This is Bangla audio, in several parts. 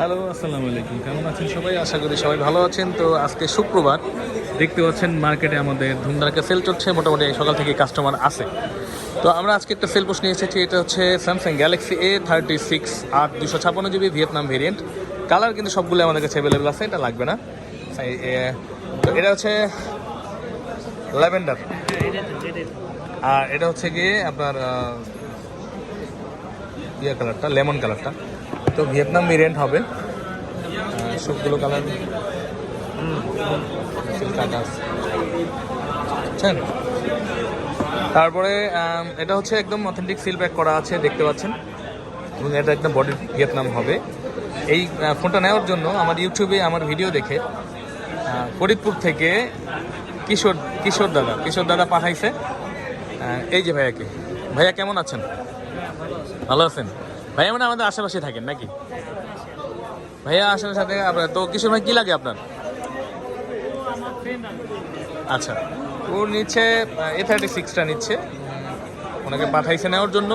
হ্যালো, আসসালামু আলাইকুম। কেমন আছেন সবাই? আশা করি সবাই ভালো আছেন। তো আজকে শুক্রবার। দেখতে পাচ্ছেন মার্কেটে আমাদের ধুমধারাকে সেল চলছে মোটামুটি সকাল থেকে কাস্টমার আছে। তো আমরা আজকে একটা সেল পোস্ট নিয়ে এসেছি। এটা হচ্ছে Samsung Galaxy A thirty six আট দুশো ছাপ্পান্ন জিবি ভিয়েতনাম ভেরিয়েন্ট কালার কিন্তু সবগুলো আমাদের কাছে অ্যাভেলেবেল আছে। এটা লাগবে না। তো এটা হচ্ছে ল্যাভেন্ডার। আর এটা হচ্ছে গিয়ে আপনার ইয়ে কালারটা লেমন কালারটা তো ভিয়েতনাম ভেরিয়েন্ট হবে। সবগুলো কালার বুঝছেন? তারপরে এটা হচ্ছে একদম অথেন্টিক সিল প্যাক করা আছে, দেখতে পাচ্ছেন। এবং এটা একদম বডি ভিয়েতনাম হবে। এই ফোনটা নেওয়ার জন্য আমার ইউটিউবে আমার ভিডিও দেখে ফরিদপুর থেকে কিশোর কিশোর দাদা কিশোর দাদা পাঠাইছে। এই যে ভাইয়াকে। ভাইয়া কেমন আছেন? ভালো আছেন। ভাইয়া মানে আমাদের আশেপাশে থাকেন নাকি? ভাইয়া আশেপাশে থাকে আপনার তো কিশোর ভাই কি লাগে আপনার? আচ্ছা ও নিচ্ছে এ থার্টি সিক্সটা নিচ্ছে। ওনাকে পাঠাইছে নেওয়ার জন্য।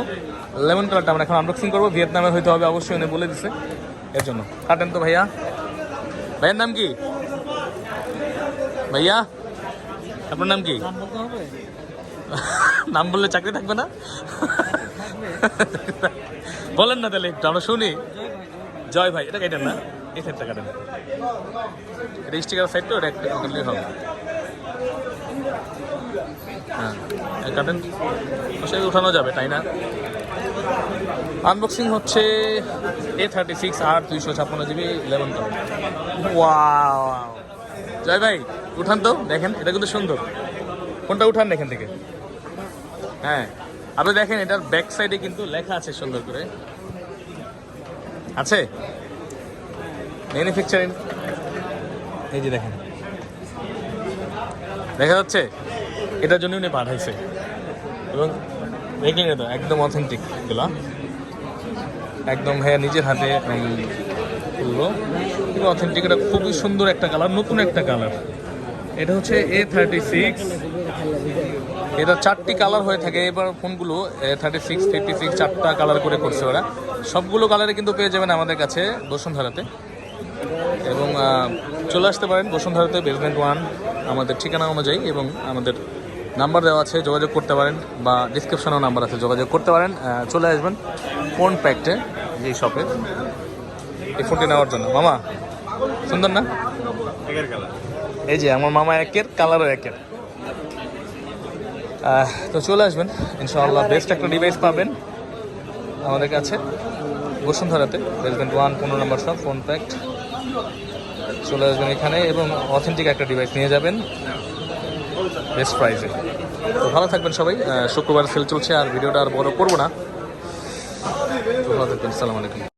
লেমন কালারটা আমরা এখন আনবক্সিং করব। ভিয়েতনামে হইতে হবে অবশ্যই উনি বলে দিছে। এর জন্য। কাটেন তো ভাইয়া। ভাইয়ের নাম কি? ভাইয়া আপনার নাম কি? নাম বললে চাকরি থাকবে না? বলেন না তাহলে একটু, আমরা শুনি। জয় ভাই, এটা কাটেন না। সাইডটা কাটেন। এটা স্টিকার সাইড তো, এটা হবে। হ্যাঁ কাটেন। সে উঠানো যাবে, তাই না? আনবক্সিং হচ্ছে এ থার্টি সিক্স আর দুইশো ছাপ্পান্ন জিবি ইলেভেন ওয়াও জয় ভাই, উঠান তো, দেখেন, এটা কিন্তু সুন্দর। কোনটা উঠান এখান থেকে? হ্যাঁ। আপনি দেখেন, এটার ব্যাক সাইডে কিন্তু লেখা আছে সুন্দর করে। আছে? ম্যানুফ্যাকচারিং এই যে দেখেন। দেখা যাচ্ছে? এটার জন্য উনি পাঠাইছে। এবং দেখলেন তো একদম অথেন্টিক এগুলো। একদম হ্যাঁ নিজের হাতে কিন্তু অথেন্টিক এটা খুবই সুন্দর একটা কালার নতুন একটা কালার এটা হচ্ছে এ থার্টি সিক্স এটা চারটি কালার হয়ে থাকে। এবার ফোনগুলো থার্টি সিক্স ফিফটি সিক্স চারটা কালার করে করছে ওরা। সবগুলো কালারে কিন্তু পেয়ে যাবেন আমাদের কাছে বসুন্ধরাতে। এবং চলে আসতে পারেন বসুন্ধরাতে বেসমেন্ট ওয়ান আমাদের ঠিকানা অনুযায়ী এবং আমাদের নাম্বার দেওয়া আছে যোগাযোগ করতে পারেন বা ডিসক্রিপশনেও নাম্বার আছে যোগাযোগ করতে পারেন। চলে আসবেন ফোন প্যাকটে এই শপে এই ফোনটি নেওয়ার জন্য। মামা সুন্দর না? এই যে আমার মামা একের কালারও একের। তো চলে আসবেন। ইনশাআল্লাহ বেস্ট একটা ডিভাইস পাবেন আমাদের কাছে বসুন্ধরাতে। বেসমেন্ট ওয়ান পনেরো নম্বর সব ফোন প্যাক্ট চলে আসবেন এখানে এবং অথেন্টিক একটা ডিভাইস নিয়ে যাবেন। বেস্ট প্রাইসে তো ভালো থাকবেন সবাই। শুক্রবার সেল চলছে আর ভিডিওটা আর বড় করব না। তো ভালো থাকবেন। সালাম আলাইকুম।